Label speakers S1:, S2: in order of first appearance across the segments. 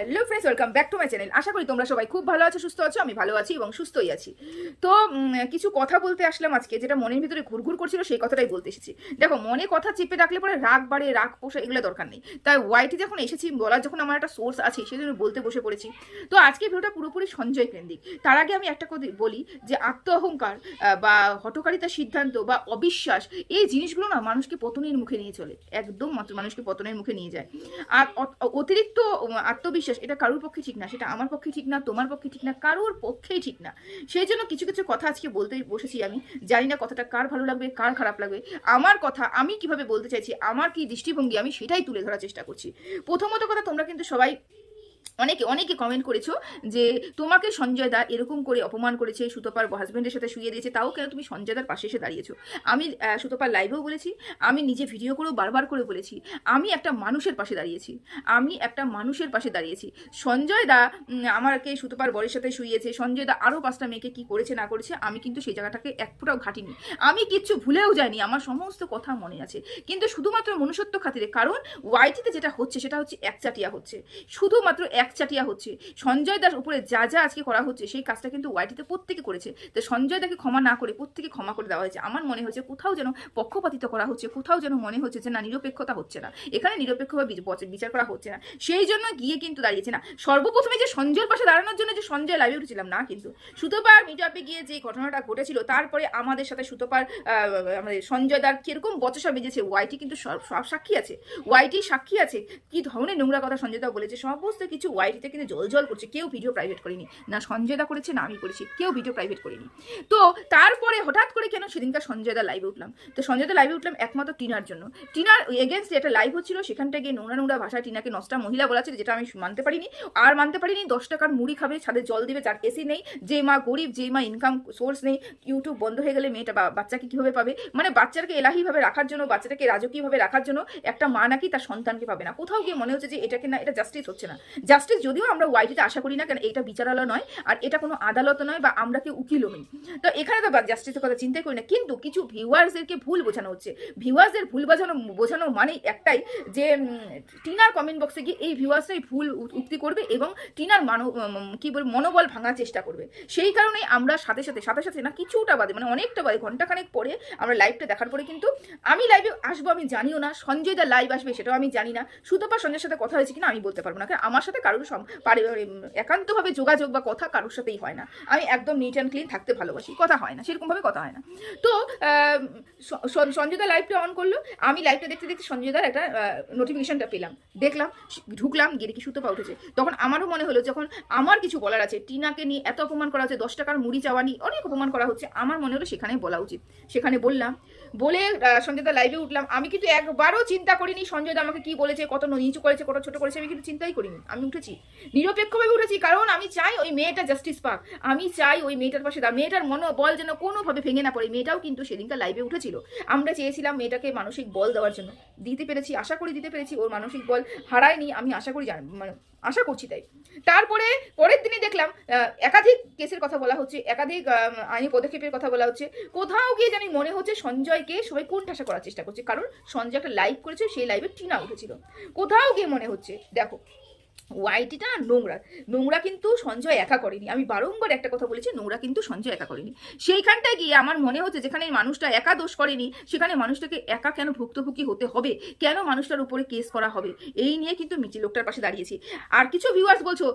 S1: Hello friends welcome back to my channel আশা করি তোমরা সবাই খুব ভালো আছো সুস্থ আছো আমি ভালো আছি এবং সুস্থই আছি। তো কিছু কথা বলতে আসলাম আজকে যেটা মনের ভিতরে ঘুরঘুর করছিল সেই কথাটাই বলতে এসেছি। দেখো মনে কথা চেপে রাখলে পরে রাগ বাড়ে রাগ পোষা এগুলো দরকার নেই। তাই ওয়াইটি যখন এসেছি বলার যখন আমার একটা সোর্স আছে সেই জন্য বলতে বসে পড়েছি। তো আজকে ভিডিওটা পুরোপুরি সঞ্জয় কেন্দ্রিক। তার আগে আমি একটা কথা বলি যে আত্ম অহংকার বা হটকারিতার সিদ্ধান্ত বা অবিশ্বাস এই জিনিসগুলো না মানুষকে পতনের মুখে নিয়ে চলে। একদম মানুষকে পতনের মুখে নিয়ে যায়। আর অত- অতিরিক্ত উম, আত্মবিশ্বাস এটা কারোর পক্ষে ঠিক না, সেটা আমার পক্ষে ঠিক না, তোমার পক্ষে ঠিক না, কারোর পক্ষেই ঠিক না। সেই জন্য কিছু কিছু কথা আজকে বলতে বসেছি আমি। জানি না কথাটা কার ভালো লাগবে, কার খারাপ লাগবে। আমার কথা আমি কীভাবে বলতে চাইছি, আমার কি দৃষ্টিভঙ্গি, আমি সেটাই তুলে ধরার চেষ্টা করছি। প্রথমত কথা, তোমরা কিন্তু সবাই অনেকে অনেকে কমেন্ট করেছ যে তোমাকে সঞ্জয় দা এরকম করে অপমান করেছে, সুতপার হাজবেন্ডের সাথে শুয়ে দিয়েছে, তাও কেন তুমি সঞ্জয় দার পাশে এসে দাঁড়িয়েছো? আমি সুতপার লাইভেও বলেছি, আমি নিজে ভিডিও করেও বারবার করে বলেছি, আমি একটা মানুষের পাশে দাঁড়িয়েছি, আমি একটা মানুষের পাশে দাঁড়িয়েছি। সঞ্জয় দা আমাকে সুতপার বরের সাথে শুয়েছে সঞ্জয় দা আরও পাঁচটা মেয়েকে কি করেছে, না করেছে, আমি কিন্তু সেই জায়গাটাকে এক ফোঁটাও ঘাটিনি। আমি কিচ্ছু ভুলেও যাইনি, আমার সমস্ত কথা মনে আছে। কিন্তু শুধুমাত্র মনুষ্যত্ব খাতিরে, কারণ ওয়াইটিতে যেটা হচ্ছে, সেটা হচ্ছে একচাটিয়া হচ্ছে। শুধুমাত্র একচাটিয়া হচ্ছে। সঞ্জয় দাস উপরে যা যা আজকে করা হচ্ছে, সেই কাজটা কিন্তু ওয়াইটিতে প্রত্যেকে করেছে। তো সঞ্জয় দাকে ক্ষমা না করে প্রত্যেকে ক্ষমা করে দেওয়া হয়েছে। আমার মনে হচ্ছে কোথাও যেন পক্ষপাতিত করা হচ্ছে, কোথাও যেন মনে হচ্ছে যে না, নিরপেক্ষতা হচ্ছে না। এখানে নিরপেক্ষভাবে বিচ- বিচার করা হচ্ছে না। সেই জন্য গিয়ে কিন্তু দাঁড়িয়েছে না। সর্বপ্রথমে যে সঞ্জয়ের পাশে দাঁড়ানোর জন্য যে সঞ্জয় লাইভে উঠেছিলাম, না কিন্তু। সুতোপার মিটআপে গিয়ে যে ঘটনাটা ঘটেছিল, তারপরে আমাদের সাথে সুতোপার আমাদের সঞ্জয় দার কীরকম বচসা বেজেছে ওয়াইটি কিন্তু সব সাক্ষী আছে। ওয়াইটি সাক্ষী আছে। কি ধরনের নোংরা কথা সঞ্জয় দা বলেছে, সমস্ত কিছু ওয়াইটিতে কিন্তু জল জল করছে, কেউ ভিডিও প্রাইভেট করেনি। না সঞ্জয় দা করেছে, না আমি করেছি, কেউ ভিডিও প্রাইভেট করেনি। তো তারপরে হঠাৎ করে কেন সেদিনকার সঞ্জয় দা লাইভে উঠলাম? তো সঞ্জয় দা লাইভে উঠলাম একমাত্র টিনার জন্য। টিনার এগেনস্ট একটা লাইভ হচ্ছিল, সেখানটা গিয়ে নোংরা নোংরা ভাষায় টিনাকে নষ্টা মহিলা বলা ছিল যেটা আমি মানতে পারিনি। আর মানতে পারিনি, দশ টাকার মুড়ি খাবে, ছাদে জল দিবে যার এসি নেই, যে মা গরিব, যে মা ইনকাম সোর্স নেই ইউটিউব বন্ধ হয়ে গেলে মেয়েটা বাচ্চাকে কীভাবে পাবে? মানে বাচ্চাকে এলাহিভাবে রাখার জন্য, বাচ্চাটাকে রাজকীয়ভাবে রাখার জন্য একটা মা নাকি তার সন্তানকে পাবে না। কোথাও গিয়ে মনে হচ্ছে যে এটাকে না, এটা জাস্টিস হচ্ছে না। জাস্টিস যদিও আমরা ওয়াইটিতে আশা করি না কেন এটা বিচারালয় নয় আর এটা কোনো আদালত নয় বা আমরা কেউ উকিলও নই। তো এখানে তো জাস্টিসের কথা চিন্তাই করি না। কিন্তু কিছু ভিউয়ার্সদেরকে ভুল বোঝানো হচ্ছে। ভিউয়ার্সদের ভুল বোঝানো বোঝানো মানে একটাই যে টিনার কমেন্ট বক্সে গিয়ে এই ভিউয়ার্সরাই ভুল উক্তি করবে এবং টিনার উম, কি বল মনোবল ভাঙার চেষ্টা করবে। সেই কারণেই আমরা সাথে সাথে সাথে সাথে না কিছুটা বাদে মানে অনেকটা বাদে ঘন্টাখানেক পরে আমরা লাইভটা দেখার পরে কিন্তু আমি লাইভে আসব আমি জানিও না সঞ্জয় দা লাইভ আসবে সেটাও আমি জানি না। সুতপা সঞ্জয়ের সাথে কথা হয়েছে কিনা আমি বলতে পারব না কারণ আমার সাথে কারোর একান্তভাবে যোগাযোগ বা কথা কারোর সাথেই হয় না। আমি একদম নিট অ্যান্ড ক্লিন থাকতে ভালোবাসি। কথা হয় না সেরকমভাবে কথা হয় না। তো আহ, স- স- সঞ্জয় দা লাইভটা অন করল। আমি লাইভটা দেখতে দেখতে সঞ্জয় দার একটা নোটিফিকেশনটা পেলাম। দেখলাম ঢুকলাম গিয়ে দেখি সুতপা উঠেছে। তখন আমারও মনে হলো যখন আমার কিছু বলার আছে টিনাকে নিয়ে এত অপমান করা হচ্ছে দশ টাকার মুড়ি চাওয়া নিয়ে অনেক অপমান করা হচ্ছে আমার মনে হলো সেখানে বলা উচিত। সেখানে বললাম বলে আহ, সঞ্জয় দা লাইভে উঠলাম। আমি কিন্তু একবারও চিন্তা করিনি সঞ্জয় দা আমাকে কি বলেছে কত নিচু করেছে কত ছোট করেছে আমি কিন্তু চিন্তাই করিনি। আমি উঠেছি, নিরপেক্ষভাবে উঠেছি, কারণ আমি চাই ওই মেয়েটা জাস্টিস পাক। আমি চাই ওই মেয়েটার পাশে দা মেয়েটার মনোবল যেন কোনোভাবে ভেঙে না পড়ে। মেয়েটাও কিন্তু সেদিনকার লাইভে উঠেছিল। আমরা চেয়েছিলাম মেয়েটাকে মানসিক বল দেওয়ার জন্য। দিতে পেরেছি, আশা করি দিতে পেরেছি, ওর মানসিক বল হারায়নি, আমি আশা করি জান- মানে আশা করছি তাই। তারপরে পরের দিনে দেখলাম একাধিক কেসের কথা বলা হচ্ছে, একাধিক আইনি পদক্ষেপের কথা বলা হচ্ছে। কোথাও গিয়ে জানি মনে হচ্ছে সঞ্জয়কে সবাই কোন কোণঠাসা করার চেষ্টা করছে, কারণ সঞ্জয় একটা লাইভ করেছে সেই লাইভে টিনা উঠেছিল। কোথাও গিয়ে মনে হচ্ছে, দেখো ওয়াইটিটা না নোংরা। নোংরা কিন্তু সঞ্জয় একা করেনি। আমি বারংবার একটা কথা বলেছি, নোংরা কিন্তু সঞ্জয় একা করেনি। সেইখানটায় গিয়ে আমার মনে হচ্ছে যেখানে মানুষটা একা দোষ করেনি, সেখানে মানুষটাকে একা কেন ভুক্তভোগী হতে হবে? কেন মানুষটার উপরে কেস করা হবে? এই নিয়ে কিন্তু মিচি লোকটার পাশে দাঁড়িয়েছি। আর কিছু ভিউয়ার্স বলছো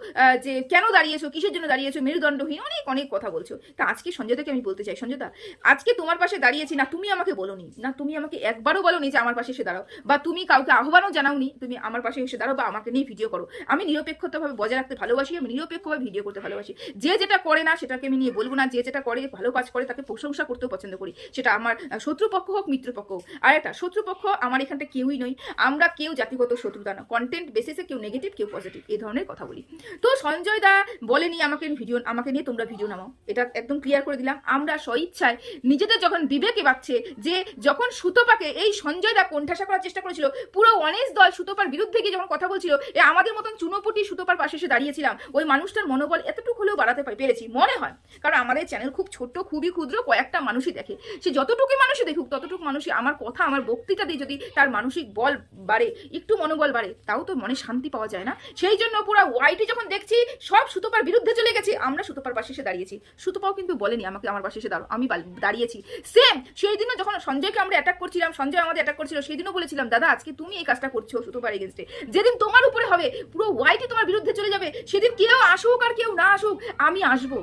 S1: যে কেন দাঁড়িয়েছো? কিসের জন্য দাঁড়িয়েছো? মেরুদণ্ডহীন, অনেক অনেক কথা বলছো। তা আজকে সঞ্জয়দাকে আমি বলতে চাই। সঞ্জয়দা আজকে তোমার পাশে দাঁড়িয়েছি না, তুমি আমাকে বলোনি। না, তুমি আমাকে একবারও বলোনি যে আমার পাশে এসে দাঁড়াও। বা তুমি কাউকে আহ্বানও জানাওনি, তুমি আমার পাশে এসে দাঁড়াও বা আমাকে নিয়ে ভিডিও করো। আমি নিরপেক্ষতাভাবে বজায় রাখতে ভালোবাসি, আমি নিরপেক্ষভাবে ভিডিও করতে ভালোবাসি। যে যেটা করে না, সেটাকে আমি নিয়ে বলব না। যে যেটা করে, ভালো কাজ করে, তাকে প্রশংসা করতেও পছন্দ করি। সেটা আমার শত্রুপক্ষ হোক, মিত্রপক্ষ হোক। আর একটা, শত্রুপক্ষ আমার এখানটা কেউই নই। আমরা কেউ জাতিগত শত্রুতা না। কন্টেন্ট বেসিসে কেউ নেগেটিভ কেউ পজিটিভ এই ধরনের কথা বলি। তো সঞ্জয় দা বলেনি আমাকে ভিডিও আমাকে নিয়ে তোমরা ভিডিও নামাও। এটা একদম ক্লিয়ার করে দিলাম। আমরা স্বইচ্ছায় নিজেদের যখন বিবেকে পাচ্ছে যে যখন সুতপাকে এই সঞ্জয় দা কোণঠাসা করার চেষ্টা করেছিল, পুরো অনেস দল সুতপার বিরুদ্ধে গিয়ে যখন কথা বলছিল, এ আমাদের মতন চুনোপুটি সুতোপার পাশে এসে দাঁড়িয়েছিলাম। ওই মানুষটার মনোবল এতটুকু হলেও বাড়াতে পারি- পেরেছি। মনে হয়। কারণ আমাদের চ্যানেল খুব ছোট্ট, খুবই ক্ষুদ্র কয়েকটা মানুষই দেখে। সে যতটুকুই মানুষই দেখুক, ততটুকু মানুষই আমার কথা, আমার বক্তৃতা দিয়ে যদি তার মানসিক বল বাড়ে, একটু মনোবল বাড়ে, তাও তো মনে শান্তি পাওয়া যায় না। সেই জন্য পুরো ওয়াইটি যখন দেখছি, সব সুতোপার বিরুদ্ধে চলে গেছি, আমরা সুতোপার পাশে এসে দাঁড়িয়েছি। সুতোপাও কিন্তু বলেনি আমাকে, আমার পাশে এসে দাঁড়ো, আমি দাঁড়িয়েছি। সেম সেই দিনও যখন সঞ্জয়কে আমরা অ্যাটাক করছিলাম, সঞ্জয় আমাদের অ্যাটাক করছিল, সেই দিনও বলেছিলাম, দাদা, আজকে তুমি এই কাজটা করছ সুতোপার এগেনস্টে যেদিন তোমার উপরে হবে, পুরো ওয়াইটি তোমার বিরুদ্ধে চলে যাবে। সেদিন কেউ আসুক আর কেউ না আসুক, আমি আসব।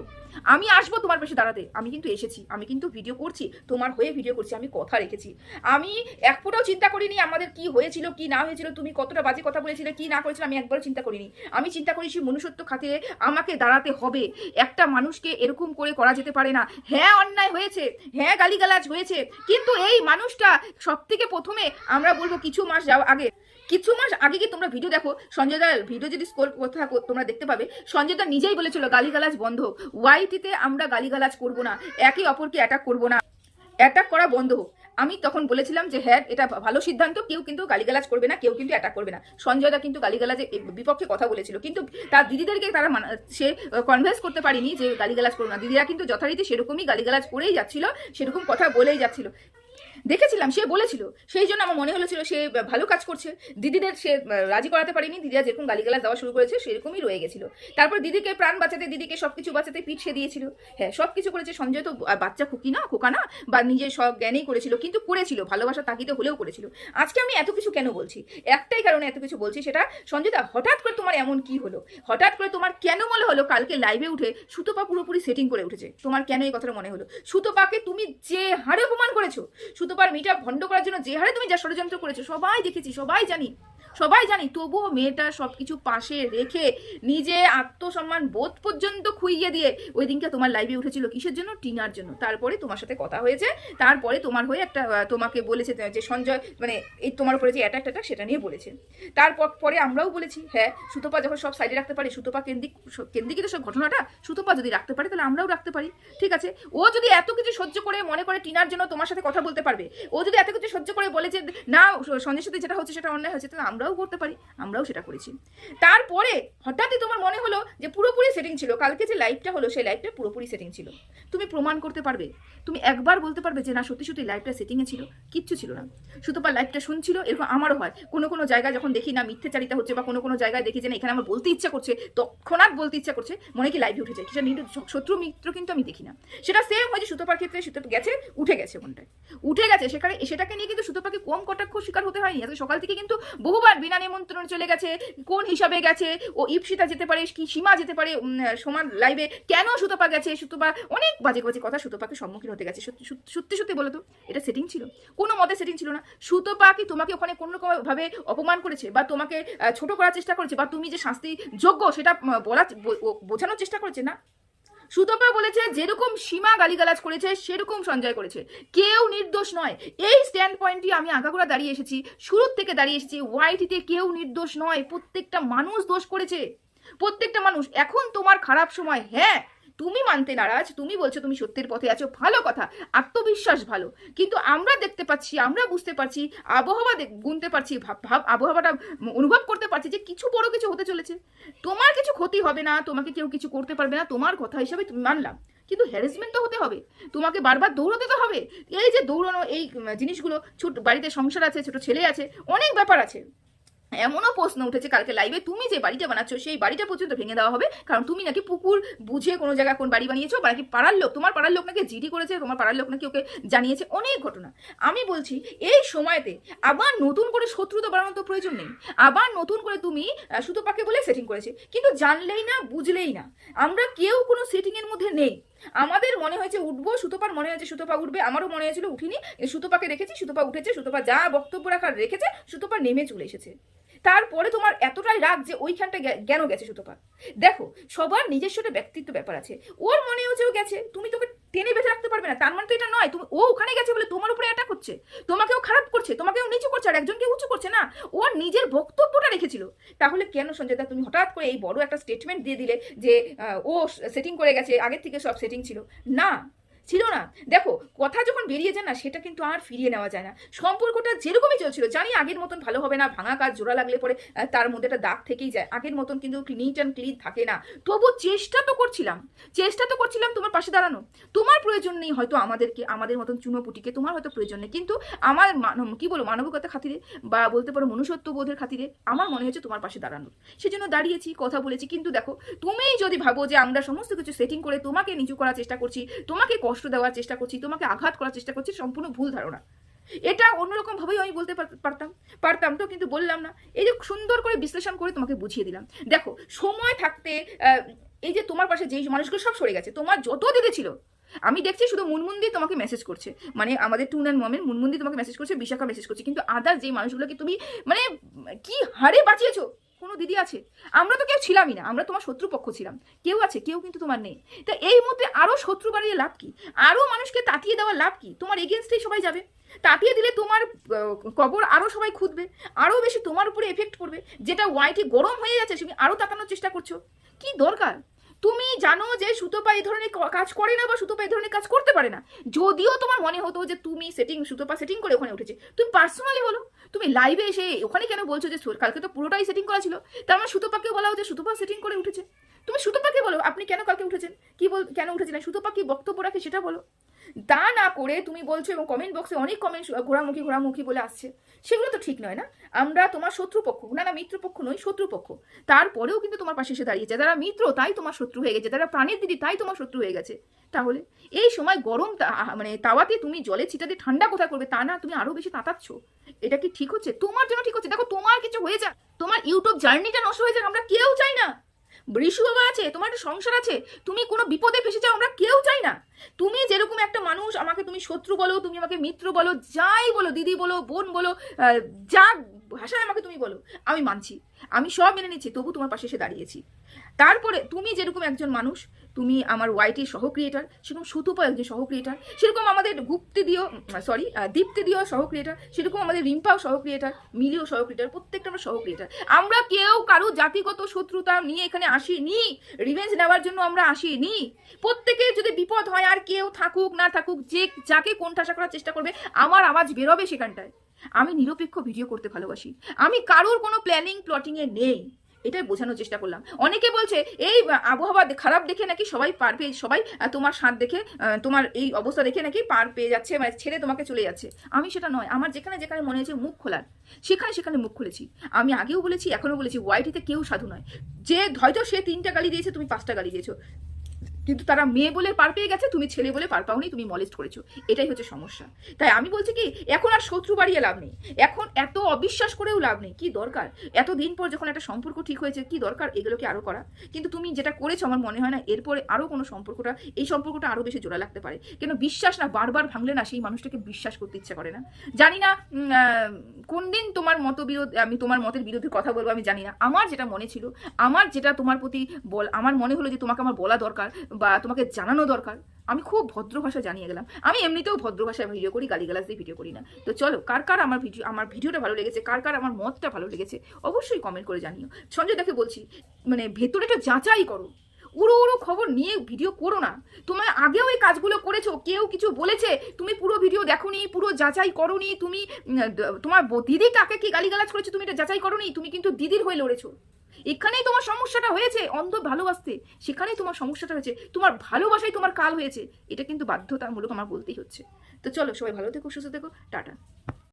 S1: আমি আসব তোমার পাশে দাঁড়াতে। আমি কিন্তু এসেছি। আমি কিন্তু ভিডিও করছি। তোমার হয়ে ভিডিও করছি। আমি কথা রেখেছি। আমি এক ফোটাও চিন্তা করিনি আমাদের কি হয়েছিল, কি না হয়েছিল, তুমি কতটা বাজে কথা বলেছিলে, কি না করেছিলে, আমি একবারও চিন্তা করিনি। আমি চিন্তা করেছি মনুষ্যত্ব খাতিরে আমাকে দাঁড়াতে হবে। একটা মানুষকে এরকম করে করা যেতে পারে না। হ্যাঁ অন্যায় হয়েছে। হ্যাঁ গালিগালাজ হয়েছে। কিন্তু এই মানুষটা সব থেকে প্রথমে আমরা বলব কিছু মাস যাওয়া আগে কিছু মাস আগে কি তোমরা ভিডিও দেখো? সঞ্জয় দার ভিডিও যদি স্কোর করতে থাকো তোমরা দেখতে পাবে সঞ্জয় দা নিজেই বলেছিল, গালিগালাজ বন্ধ ওয়াইটিতে আমরা গালিগালাজ করব না, একে অপরকে অ্যাটাক করব না। অ্যাটাক করা বন্ধ হোক। আমি তখন বলেছিলাম যে হ্যাঁ এটা ভালো সিদ্ধান্ত। কেউ কিন্তু গালিগালাজ করবে না, কেউ কিন্তু অ্যাটাক করবে না। সঞ্জয় দা কিন্তু গালিগালাজে বিপক্ষে কথা বলেছিল। কিন্তু তার দিদিদেরকে তারা সে কনভেন্স করতে পারিনি যে গালিগালাজ করবে না। দিদিরা কিন্তু যথারীতি সেরকমই গালিগালাজ করেই যাচ্ছিল, সেরকম কথা বলেই যাচ্ছিল। দেখেছিলাম, সে বলেছিল। সেই জন্য আমার মনে হলেছিল সে ভালো কাজ করছে। দিদিদের সে রাজি করাতে পারেনি, দিদিরা যেরকম গালিগালাজ দেওয়া শুরু করেছে, সেরকমই রয়ে গেছিল। তারপর দিদিকে প্রাণ বাঁচাতে, দিদিকে সবকিছু বাঁচাতে পিঠ সে দিয়েছিল। হ্যাঁ সব কিছু করেছে, সঞ্জয় তো বাচ্চা খুকি না, খোকা না? বা নিজের সব জ্ঞানেই করেছিল, কিন্তু করেছিল, ভালোবাসা তাকিতে হলেও করেছিল। আজকে আমি এত কিছু কেন বলছি? একটাই কারণে এত কিছু বলছি, সেটা সঞ্জয় দা, হঠাৎ করে তোমার এমন কি হলো? হঠাৎ করে তোমার কেন মনে হলো কালকে লাইভে উঠে সুতপা পুরোপুরি সেটিং করে উঠেছে? তোমার কেন এই কথাটা মনে হলো? সুতপাকে তুমি যে হারে অপমান করেছ সুতপার মিটা ভণ্ড করার জন্য যে হারে তুমি যা ষড়যন্ত্র করেছ, সবাই দেখেছি, সবাই জানি সবাই জানি, তবুও মেয়েটা সবকিছু পাশে রেখে নিজে আত্মসম্মান বোধ পর্যন্ত খুইয়ে দিয়ে ওই দিনকে তোমার লাইভে উঠেছিল কিসের জন্য? টিনার জন্য। তারপরে তোমার সাথে কথা হয়েছে, তারপরে তোমার হয়ে একটা তোমাকে বলেছে যে সঞ্জয় মানে এই তোমার উপরে যে অ্যাটাক ট্যাটাক সেটা নিয়ে বলেছে। তারপর পরে আমরাও বলেছি হ্যাঁ সুতপা যখন সব সাইডে রাখতে পারে, সুতপা কেন্দ্রিক কেন্দ্রিকই তো সব ঘটনাটা সুতপা যদি রাখতে পারে, তাহলে আমরাও রাখতে পারি। ঠিক আছে? ও যদি এত কিছু সহ্য করে, মনে করে টিনার জন্য তোমার সাথে কথা বলতে পারবে। ও যদি এত কিছু সহ্য করে বলে যে, না সঞ্জয়ের সাথে যেটা হচ্ছে সেটা অন্যায় হচ্ছে তাহলে আমরাও করতে পারি, আমরাও সেটা করেছি। তারপরে হঠাৎই তোমার মনে হলো যে, পুরোপুরি সেটিং ছিল, কালকে যে লাইভটা হলো, সেই লাইভটা পুরোপুরি সেটিং ছিল। তুমি প্রমাণ করতে পারবে। তুমি একবার বলতে পারবে যে, না, সত্যি সত্যি লাইভটা সেটিংয়ে ছিল। কিচ্ছু ছিল না। সুতপার লাইভটা শুনছিল, এরকম আমারও হয়। কোনো কোনো জায়গায় যখন দেখি, না মিথ্যে মিথ্যাচারিতা হচ্ছে বা কোনো কোনো জায়গায় দেখি যে, না, এখানে আমার বলতে ইচ্ছা করছে তৎক্ষণাৎ বলতে ইচ্ছা করছে, মনে কি লাইভে উঠে যায় সেটা শত্রু, মিত্র কিন্তু আমি দেখি না। সেটা সেম হয়েছে সুতপার ক্ষেত্রে সুতপা গেছে, উঠে গেছে মনটায়। উঠে গেছে। সেখানে সেটাকে নিয়ে কিন্তু সুতপাকে কম কটাক্ষ শিকার হতে হয়নি। আজকে সকাল থেকে কিন্তু বহুবার বিনা নিমন্ত্রণ চলে গেছে। কোন হিসাবে গেছে? ও ইপসিতা যেতে পারে, কি সীমা যেতে পারে সমান লাইভে কেন সুতপা গেছে? সুতপা অনেক বাজে বাজে কথা সুতপাকে সম্মুখীন হতে গেছে। সত্যি, সত্যি- বলো তো, এটা সেটিং ছিল? কোনো মতে সেটিং ছিল না। সুতপা কি তোমাকে ওখানে কোনো রকম ভাবে অপমান করেছে? বা তোমাকে ছোট করার চেষ্টা করেছে? বা তুমি যে শাস্তি যোগ্য সেটা বলা বোঝানোর চেষ্টা করেছে? না। সুতপা বলেছে, যেরকম সীমা গালিগালাজ করেছে, সেরকম সঞ্জয় করেছে। কেউ নির্দোষ নয়। এই স্ট্যান্ড পয়েন্টটি আমি আগাগোড়া দাঁড়িয়ে এসেছি। শুরুর থেকে দাঁড়িয়ে এসেছি। ওয়াইটিতে কেউ নির্দোষ নয়। প্রত্যেকটা মানুষ দোষ করেছে। প্রত্যেকটা মানুষ। এখন তোমার খারাপ সময়। হ্যাঁ তুমি মানতে নারাজ, তুমি বলছো তুমি সত্যের পথে আছো, ভালো কথা, আত্মবিশ্বাস ভালো। কিন্তু আমরা দেখতে পাচ্ছি, আমরা বুঝতে পারছি, আবহাওয়া গুনতে পারছি, ভাব- আবহাওয়াটা অনুভব করতে পারছি যে কিছু বড় কিছু হতে চলেছে। তোমার কিছু ক্ষতি হবে না, তোমাকে কেউ কিছু করতে পারবে না, তোমার কথা হিসাবে তুমি মানলাম। কিন্তু হ্যারাসমেন্ট তো হতে হবে, তোমাকে বারবার দৌড়াতে তো হবে। এই যে দৌড়ানো, এই জিনিসগুলো, ছোট, বাড়িতে সংসার আছে, ছোট ছেলে আছে, অনেক ব্যাপার আছে। এমনও প্রশ্ন উঠেছে কালকে লাইভে তুমি যে বাড়িটা বানাচ্ছ সেই বাড়িটা পর্যন্ত ভেঙে দেওয়া হবে। কারণ তুমি নাকি পুকুর বুঝে কোনো জায়গায় কোন বাড়ি বানিয়েছো বা নাকি পাড়ার লোক তোমার পাড়ার লোক নাকি জিডি করেছে তোমার পাড়ার লোক নাকি ওকে জানিয়েছে অনেক ঘটনা। আমি বলছি এই সময়তে আবার নতুন করে শত্রুতা বাড়ানোর তো প্রয়োজন নেই। আবার নতুন করে তুমি আহ, সুতোপাকে বলে সেটিং করেছে। কিন্তু জানলেই না বুঝলেই না। আমরা কেউ কোনো সেটিংয়ের মধ্যে নেই। আমাদের মনে হয়েছে উঠবো, সুতোপার মনে হয়েছে সুতোপা উঠবে, আমারও মনে হয়েছিল উঠিনি সুতোপাকে রেখেছি, সুতোপা উঠেছে, সুতোপা যা বক্তব্য রাখার রেখেছে, সুতোপা নেমে চলে এসেছে। তারপরে তোমার এতটাই রাগ যে ওইখানটা কেন গেছে সুতোপা দেখো, সবার নিজস্ব একটা ব্যক্তিত্ব ব্যাপার আছে। ওর মনে হচ্ছে ও গেছে, তুমি তোকে টেনে বেঁধে রাখতে পারবে না। তার মানে তো এটা নয়। তুমি, ও ওখানে গেছে বলে তোমার উপরে অ্যাটাক করছে তোমাকেও খারাপ করছে, তোমাকেও নিচু করছে, আর একজনকে উঁচু করছে না। ওর নিজের বক্তব্যটা রেখেছিল। তাহলে কেন সঞ্জয় দা তুমি হঠাৎ করে এই বড় একটা স্টেটমেন্ট দিয়ে দিলে যে ও সেটিং করে গেছে, আগের থেকে সব সেটিং ছিল? না। ছিল না। দেখো, কথা যখন বেরিয়ে যায় না, সেটা কিন্তু আর ফিরিয়ে নেওয়া যায় না। সম্পর্কটা যেরকমই চলছিল, জানি আগের মতন ভালো হবে না, ভাঙা কাজ জোড়া লাগলে পরে তার মধ্যে একটা দাগ থেকেই যায়। আগের মতন কিন্তু নিট অ্যান্ড ক্লিন থাকে না। তবু চেষ্টা তো করছিলাম। চেষ্টা তো করছিলাম তোমার পাশে দাঁড়ানো। তোমার প্রয়োজন নেই হয়তো আমাদেরকে, আমাদের মতন চুনোপুটিকে, তোমার হয়তো প্রয়োজন নেই। কিন্তু আমার কি বলো মানবিকতা খাতিরে বা বলতে পারো মনুষ্যত্ব বোধের খাতিরে আমার মনে হয়েছে তোমার পাশে দাঁড়ানোর। সেজন্য দাঁড়িয়েছি, কথা বলেছি। কিন্তু দেখো, তুমি যদি ভাবো যে আমরা সমস্ত কিছু সেটিং করে তোমাকে নিচু করার চেষ্টা করছি, তোমাকে কষ্ট দেওয়ার চেষ্টা করছি, তোমাকে আঘাত করার চেষ্টা করছি, সম্পূর্ণ ভুল ধারণা। এটা অন্যরকম ভাবেই আমি বলতে পারতাম। পারতাম তো, কিন্তু বললাম না। এই যে সুন্দর করে বিশ্লেষণ করে তোমাকে বুঝিয়ে দিলাম। দেখো, সময় থাকতে এই যে তোমার পাশে যেই মানুষগুলো সব সরে গেছে, তোমার যত দিদি ছিল, আমি দেখছি শুধু মুনমুন্দি তোমাকে মেসেজ করছে। মানে আমাদের টুন অ্যান্ড মমের মুনমুন্দি তোমাকে মেসেজ করছে, বিশাখা মেসেজ করছে। কিন্তু আদার যেই মানুষগুলোকে তুমি মানে কি হারে বাঁচিয়েছো? কোনো দিদি আছে? আমরা তো কেউ ছিলামই না, আমরা তোমার শত্রুপক্ষ ছিলাম। কেউ আছে, কেউ কিন্তু তোমার নেই। তা এই মধ্যে আরও শত্রু বাড়িয়ে লাভ কী? আরও মানুষকে তাতিয়ে দেওয়ার লাভ কী? তোমার এগেনস্টেই সবাই যাবে। তাতিয়ে দিলে তোমার কবর আরও সবাই খুঁজবে আরও বেশি তোমার উপরে এফেক্ট পড়বে। যেটা ওয়াইটি গরম হয়ে যাচ্ছে, তুমি আরও তাকানোর চেষ্টা করছ। কি দরকার? তুমি জানো যে সুতোপা এই ধরনের কাজ করে না বা সুতোপা এই ধরনের কাজ করতে পারে না। যদিও তোমার মনে হতো যে তুমি সেটিং সুতোপা সেটিং করে ওখানে উঠেছে। তুমি পার্সোনালি বলো তুমি লাইভে এসে ওখানে কেন বলছো যে কালকে তো পুরোটাই সেটিং করা ছিল? তার মানে সুতোপাকেও বলা হচ্ছে সুতোপা সেটিং করে উঠেছে। তুমি সুতো পাকে বলো, আপনি কেন কালকে উঠেছেন? কি বল কেন উঠেছিলেন? সুতো কি বক্তব্য রাখে সেটা বলো। তা না করে তুমি বলছো এবং কমেন্ট বক্সে অনেক কমেন্ট ঘোরামুখী ঘোরামুখী বলে আসছে। সেগুলো তো ঠিক নয় না? আমরা তোমার শত্রুপক্ষ, না না, মিত্রপক্ষ নই, শত্রুপক্ষ। তারপরেও কিন্তু তোমার পাশে এসে দাঁড়িয়েছে। যারা মিত্র, তাই তোমার শত্রু হয়ে গেছে। যারা প্রাণের দিদি, তাই তোমার শত্রু হয়ে গেছে। তাহলে এই সময় গরম মানে তাওয়াতে তুমি জলে ছিটাতে ঠান্ডা কোথায় করবে তা না তুমি আরও বেশি তাতাচ্ছ। এটা কি ঠিক হচ্ছে? তোমার জন্য ঠিক হচ্ছে। দেখো, তোমার কিছু হয়ে যাক তোমার ইউটিউব জার্নিটা নষ্ট হয়ে যাক। আমরা কেউ চাই না। বৃষু বাবা আছে, তোমার একটা সংসার আছে, তুমি কোনো বিপদে ফেসে যাও, আমরা কেউ চাই না। তুমি যেরকম একটা মানুষ, আমাকে তুমি শত্রু বলো, তুমি আমাকে মিত্র বলো, যাই বলো, দিদি বলো, বোন বলো যা ভাষায় আমাকে তুমি বলো। আমি মানছি। আমি সব মেনে নিচ্ছি, তবু তোমার পাশে এসে দাঁড়িয়েছি। তারপরে তুমি যেরকম একজন মানুষ, তুমি আমার ওয়াইটির সহ ক্রিয়েটার সেরকম সুতুপা একজন সহ ক্রিয়েটার সেরকম আমাদের গুপ্তি দিও সরি দীপ্তি দিও সহ ক্রিয়েটার সেরকম আমাদের রিম্পাও সহ ক্রিয়েটার মিলিও সহ ক্রিয়েটার প্রত্যেকটা আমরা সহ ক্রিয়েটার আমরা কেউ কারও জাতিগত শত্রুতা নিয়ে এখানে আসিনি। রিভেঞ্জ নেওয়ার জন্য আমরা আসিনি। প্রত্যেকে যদি বিপদ হয়, আর কেউ থাকুক, না থাকুক, যে যাকে কোন ঠাসা করার চেষ্টা করবে, আমার আওয়াজ বেরোবে সেখানটায়। আমি নিরপেক্ষ ভিডিও করতে ভালোবাসি। আমি কারোর কোনো প্ল্যানিং প্লটিংয়ে নেই। এটাই বোঝানোর চেষ্টা করলাম। অনেকে বলছে, এই আবহাওয়া খারাপ দেখে নাকি সবাই পার পেয়ে সবাই তোমার স্বাদ দেখে তোমার এই অবস্থা দেখে নাকি পার পেয়ে যাচ্ছে মানে ছেড়ে তোমাকে চলে যাচ্ছে? আমি সেটা নয়। আমার যেখানে যেখানে মনে হয়েছে মুখ খোলার, সেখানে সেখানে মুখ খুলেছি। আমি আগেও বলেছি, এখনও বলেছি ওয়াইটিতে কেউ সাধু নয়। যে, হয়তো সে তিনটা গালি দিয়েছে, তুমি পাঁচটা গালি দিয়েছ। কিন্তু তারা মেয়ে বলে পার পেয়ে গেছে, তুমি ছেলে বলে পার পাওনি, তুমি মলেস্ট করেছ। এটাই হচ্ছে সমস্যা। তাই আমি বলছি কি, এখন আর শত্রু বাড়িয়ে লাভ নেই। এখন এত অবিশ্বাস করেও লাভ নেই। কি দরকার? এত দিন পর যখন একটা সম্পর্ক ঠিক হয়েছে, কি দরকার এগুলোকে আরও করা? কিন্তু তুমি যেটা করেছ আমার মনে হয় না, এরপরে আরও কোনো সম্পর্কটা, এই সম্পর্কটা আরও বেশি জোড়া লাগতে পারে। কেন বিশ্বাস না, বারবার ভাঙলে না সেই মানুষটাকে বিশ্বাস করতে ইচ্ছা করে না। জানি না কোন দিন তোমার মতবিরোধ, আমি তোমার মতের বিরুদ্ধে কথা বলব আমি জানি না। আমার যেটা মনে ছিল, আমার যেটা তোমার প্রতি বল, আমার মনে হলো যে তোমাকে আমার বলা দরকার বা তোমাকে জানানো দরকার, আমি খুব ভদ্র ভাষা জানিয়ে গেলাম। আমি এমনিতেও ভদ্র ভাষায় ভিডিও করি, গালিগালাজ দিয়ে ভিডিও করি না। তো চলো, কার কার আমার ভিডিও আমার ভিডিওটা ভালো লেগেছে, কার কার আমার মতটা ভালো লেগেছে, অবশ্যই কমেন্ট করে জানিও। সঞ্জয় দাকে বলছি মানে ভেতরে একটু যাচাই করো। উড়ো উড়ো খবর নিয়ে ভিডিও করো না। তোমার আগেও এই কাজগুলো করেছ, কেউ কিছু বলেছে, তুমি পুরো ভিডিও দেখোনি, পুরো যাচাই করোনি, তুমি তোমার দিদি কাকে কি গালিগালাজ করেছে, তুমি এটা যাচাই করোনি, তুমি কিন্তু দিদির হয়ে লড়েছো। এখানেই তোমার সমস্যাটা হয়েছে, অন্ধ ভালোবাসতে। সেখানেই তোমার সমস্যাটা হয়েছে, তোমার ভালোবাসাই তোমার কাল হয়েছে। এটা কিন্তু বাধ্যতামূলক আমার বলতেই হচ্ছে। তো চলো সবাই ভালো থেকো, সুস্থ থেকো, টাটা।